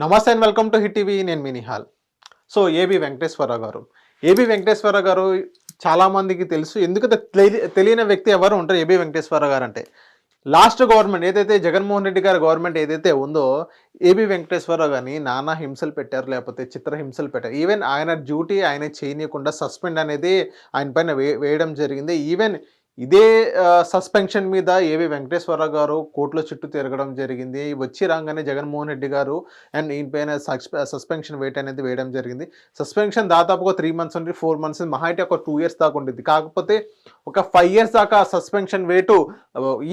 నమస్తే and welcome to Hit TV. నేను మీ Nihal. So A B Venkateswara Rao గారు. A B Venkateswara Rao గారు చాలా మందికి తెలుసు. ఎందుకంటే తెలి- తెలియని వ్యక్తి ఎవరు ఉంటారు ఏబి వెంకటేశ్వరరావు గారు అంటే? లాస్ట్ గవర్నమెంట్ ఏదైతే జగన్మోహన్ రెడ్డి గారి గవర్నమెంట్ ఏదైతే ఉందో ఏబి వెంకటేశ్వరరావు గారిని నానా హింసలు పెట్టారు లేకపోతే చిత్ర హింసలు పెట్టారు. ఈవెన్ ఆయన డ్యూటీ ఆయన చేయనీయకుండా సస్పెండ్ అనేది ఆయన పైన వే వేయడం జరిగింది. ఈవెన్ ఇదే సస్పెన్షన్ మీద ఏవి వెంకటేశ్వర గారు కోర్టులో చుట్టూ తిరగడం జరిగింది. వచ్చి రాగానే జగన్మోహన్ రెడ్డి గారు అండ్ ఈయనపైన సస్పెన్షన్ వెయిట్ అనేది వేయడం జరిగింది. సస్పెన్షన్ దాదాపుగా త్రీ మంత్స్ నుండి ఫోర్ మంత్స్ మహా అయితే ఒక టూ ఇయర్స్ దాకా ఉంటుంది కాకపోతే ఒక ఫైవ్ ఇయర్స్ దాకా సస్పెన్షన్ వేటు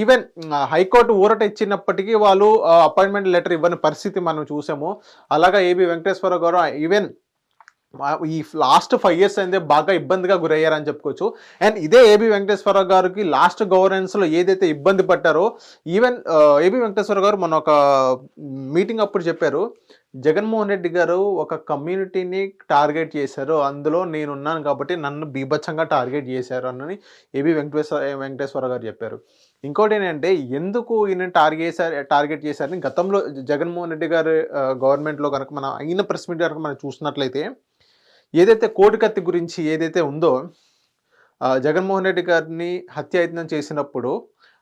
ఈవెన్ హైకోర్టు ఊరట ఇచ్చినప్పటికీ వాళ్ళు అపాయింట్మెంట్ లెటర్ ఇవ్వని పరిస్థితి మనం చూసాము. అలాగా ఏబి వెంకటేశ్వర గారు ఈవెన్ ఈ లాస్ట్ ఫైవ్ ఇయర్స్ అయితే బాగా ఇబ్బందిగా గురయ్యారని చెప్పుకోవచ్చు. అండ్ ఇదే ఏబి వెంకటేశ్వర గారికి లాస్ట్ గవర్నెన్స్లో ఏదైతే ఇబ్బంది పట్టారో ఈవెన్ ఏబి వెంకటేశ్వర గారు మన ఒక మీటింగ్ అప్పుడు చెప్పారు జగన్మోహన్ రెడ్డి గారు ఒక కమ్యూనిటీని టార్గెట్ చేశారు. అందులో నేనున్నాను కాబట్టి నన్ను బీభత్సంగా టార్గెట్ చేశారు అని ఏబి వెంకటేశ్వర వెంకటేశ్వర గారు చెప్పారు. ఇంకోటి ఏంటంటే ఎందుకు ఈయన టార్గెట్ చేశారు టార్గెట్ చేశారని గతంలో జగన్మోహన్ రెడ్డి గారు uh, గవర్నమెంట్లో కనుక మనం అయిన ప్రెస్ మీట్ కనుక మనం చూసినట్లయితే ఏదైతే కోటికత్తి గురించి ఏదైతే ఉందో జగన్మోహన్ రెడ్డి గారిని హత్యాయత్నం చేసినప్పుడు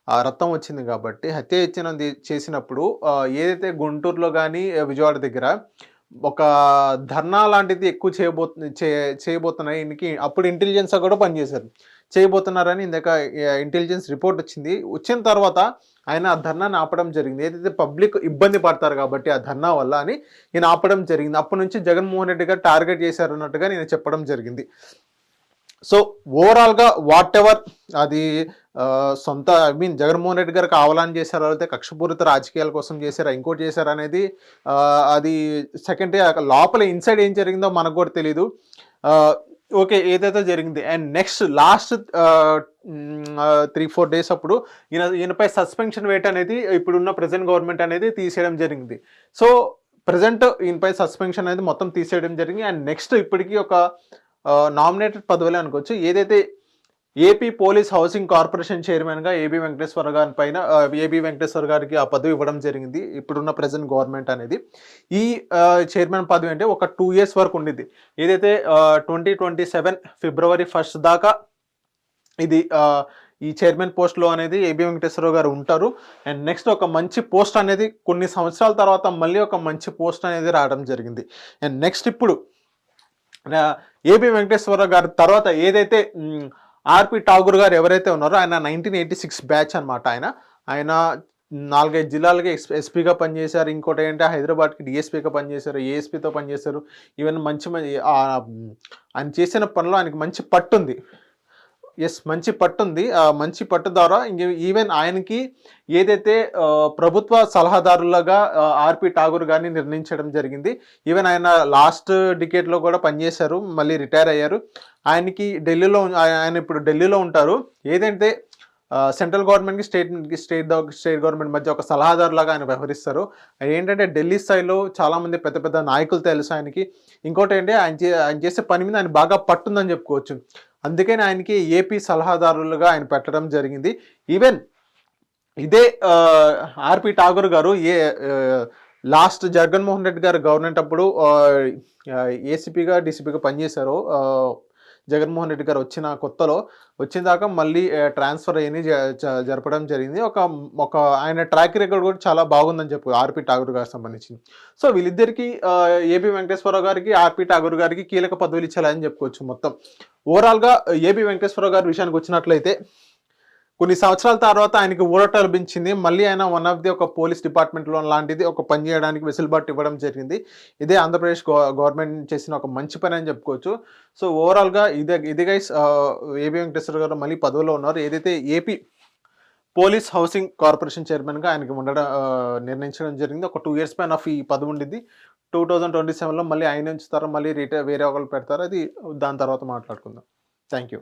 ఆ రక్తం వచ్చింది కాబట్టి హత్యాయత్నం చేసినప్పుడు ఏదైతే గుంటూరులో కానీ విజయవాడ దగ్గర ఒక ధర్నా లాంటిది ఎక్కువ చేయబో చేయబోతున్నాయి. అప్పుడు ఇంటెలిజెన్స్ కూడా పనిచేశారు. చేయబోతున్నారని ఇందాక ఇంటెలిజెన్స్ రిపోర్ట్ వచ్చింది. వచ్చిన తర్వాత ఆయన ఆ ధర్నాన్ని ఆపడం జరిగింది. ఏదైతే పబ్లిక్ ఇబ్బంది పడతారు కాబట్టి ఆ ధర్నా వల్ల అని నేను ఆపడం జరిగింది. అప్పటి నుంచి జగన్మోహన్ రెడ్డి గారు టార్గెట్ చేశారు అన్నట్టుగా నేను చెప్పడం జరిగింది. సో ఓవరాల్గా వాట్ ఎవర్ అది సొంత ఐ మీన్ జగన్మోహన్ రెడ్డి గారు కావాలని చేశారా లేకపోతే కక్షపూరిత రాజకీయాల కోసం చేశారా ఇంకోటి చేశారా అనేది అది సెకండ్ లోపల ఇన్సైడ్ ఏం జరిగిందో మనకు కూడా తెలీదు. ఓకే ఏదైతే జరిగింది. And next last three four days అప్పుడు ఈయన ఈయనపై సస్పెన్షన్ వేట్ అనేది ఇప్పుడున్న ప్రజెంట్ గవర్నమెంట్ అనేది తీసేయడం జరిగింది. సో ప్రజెంట్ ఈయనపై సస్పెన్షన్ అనేది మొత్తం తీసేయడం జరిగింది. అండ్ నెక్స్ట్ ఇప్పటికీ ఒక uh, నామినేటెడ్ పదవులే అనుకోవచ్చు. ఏదైతే A P police housing corporation చైర్మన్గా ఏబీ వెంకటేశ్వర గారి పైన ఏబీ వెంకటేశ్వర గారికి ఆ పదవి ఇవ్వడం జరిగింది. ఇప్పుడున్న ప్రజెంట్ గవర్నమెంట్ అనేది. ఈ చైర్మన్ పదవి అంటే ఒక టూ ఇయర్స్ వరకు ఉండిద్ది. ఏదైతే twenty twenty seven February first దాకా ఇది ఈ చైర్మన్ పోస్ట్లో అనేది ఏబి వెంకటేశ్వరరావు గారు ఉంటారు. అండ్ నెక్స్ట్ ఒక మంచి పోస్ట్ అనేది కొన్ని సంవత్సరాల తర్వాత మళ్ళీ ఒక మంచి పోస్ట్ అనేది రావడం జరిగింది. అండ్ నెక్స్ట్ ఇప్పుడు ఏబి వెంకటేశ్వరరావు గారి తర్వాత ఏదైతే ఆర్పి ఠాగూర్ గారు ఎవరైతే ఉన్నారో ఆయన నైన్టీన్ ఎయిటీ సిక్స్ బ్యాచ్ అనమాట ఆయన. ఆయన నాలుగైదు జిల్లాలకి ఎస్పీగా పనిచేశారు. ఇంకోటి ఏంటంటే హైదరాబాద్కి డిఎస్పీగా పనిచేశారు ఏఎస్పీతో పనిచేశారు. ఈవెన్ మంచి మంచి ఆయన చేసిన పనిలో ఆయనకి మంచి పట్టుంది. ఎస్ మంచి పట్టు ఉంది. ఆ మంచి పట్టు ద్వారా ఇంక ఈవెన్ ఆయనకి ఏదైతే ప్రభుత్వ సలహాదారులుగా ఆర్పి ఠాగూర్ గారిని నిర్ణయించడం జరిగింది. ఈవెన్ ఆయన లాస్ట్ డికేట్లో కూడా పనిచేశారు మళ్ళీ రిటైర్ అయ్యారు. ఆయనకి ఢిల్లీలో ఆయన ఇప్పుడు ఢిల్లీలో ఉంటారు. ఏదంటే సెంట్రల్ గవర్నమెంట్కి స్టేట్ స్టేట్ స్టేట్ గవర్నమెంట్ మధ్య ఒక సలహాదారులాగా ఆయన వ్యవహరిస్తారు. ఏంటంటే ఢిల్లీ స్థాయిలో చాలామంది పెద్ద పెద్ద నాయకులు తెలుసు ఆయనకి. ఇంకోటి ఏంటి ఆయన చే ఆయన చేసే పని మీద ఆయన బాగా పట్టుందని చెప్పుకోవచ్చు. అందుకని ఆయనకి ఏపీ సలహాదారులుగా ఆయన పెట్టడం జరిగింది. ఈవెన్ ఇదే ఆర్పి ఠాగూర్ గారు ఏ లాస్ట్ జగన్మోహన్ రెడ్డి గారు గవర్నమెంట్ అప్పుడు ఏసీపీగా డీసీపీగా పనిచేశారు. జగన్మోహన్ రెడ్డి గారు వచ్చిన కొత్తలో వచ్చిన దాకా మళ్ళీ ట్రాన్స్ఫర్ అయ్యి జరపడం జరిగింది. ఒక ఒక ఆయన ట్రాక్ రికార్డ్ కూడా చాలా బాగుందని చెప్పు ఆర్పి ఠాగూర్ గారికి సంబంధించి సో వీళ్ళిద్దరికి ఏబి వెంకటేశ్వరరావు గారికి ఆర్పి ఠాగూర్ గారికి కీలక పదవులు ఇచ్చాలని చెప్పుకోవచ్చు మొత్తం. ఓవరాల్గా ఏబి వెంకటేశ్వరరావు గారి విషయానికి వచ్చినట్లయితే కొన్ని సంవత్సరాల తర్వాత ఆయనకి ఊరట లభించింది మళ్ళీ ఆయన వన్ ఆఫ్ ది ఒక పోలీస్ డిపార్ట్మెంట్లో లాంటిది ఒక పని చేయడానికి వెసులుబాటు ఇవ్వడం జరిగింది. ఇదే ఆంధ్రప్రదేశ్ గవర్నమెంట్ చేసిన ఒక మంచి పని అని చెప్పుకోవచ్చు. సో ఓవరాల్గా ఇదే ఇది గైస్ ఏబి వెంకటేశ్వర గారు మళ్ళీ పదవిలో ఉన్నారు. ఏదైతే ఏపీ పోలీస్ హౌసింగ్ కార్పొరేషన్ చైర్మన్గా ఆయనకి ఉండడం నిర్ణయించడం జరిగింది. ఒక టూ ఇయర్స్ పైన ఆఫ్ ఈ పదవి ఉండింది టూ థౌజండ్ ట్వంటీ సెవెన్లో మళ్ళీ ఆయన ఉంచుతారు మళ్ళీ రిటైర్ వేరే ఒకళ్ళు పెడతారు. అది దాని తర్వాత మాట్లాడుకుందాం. Thank you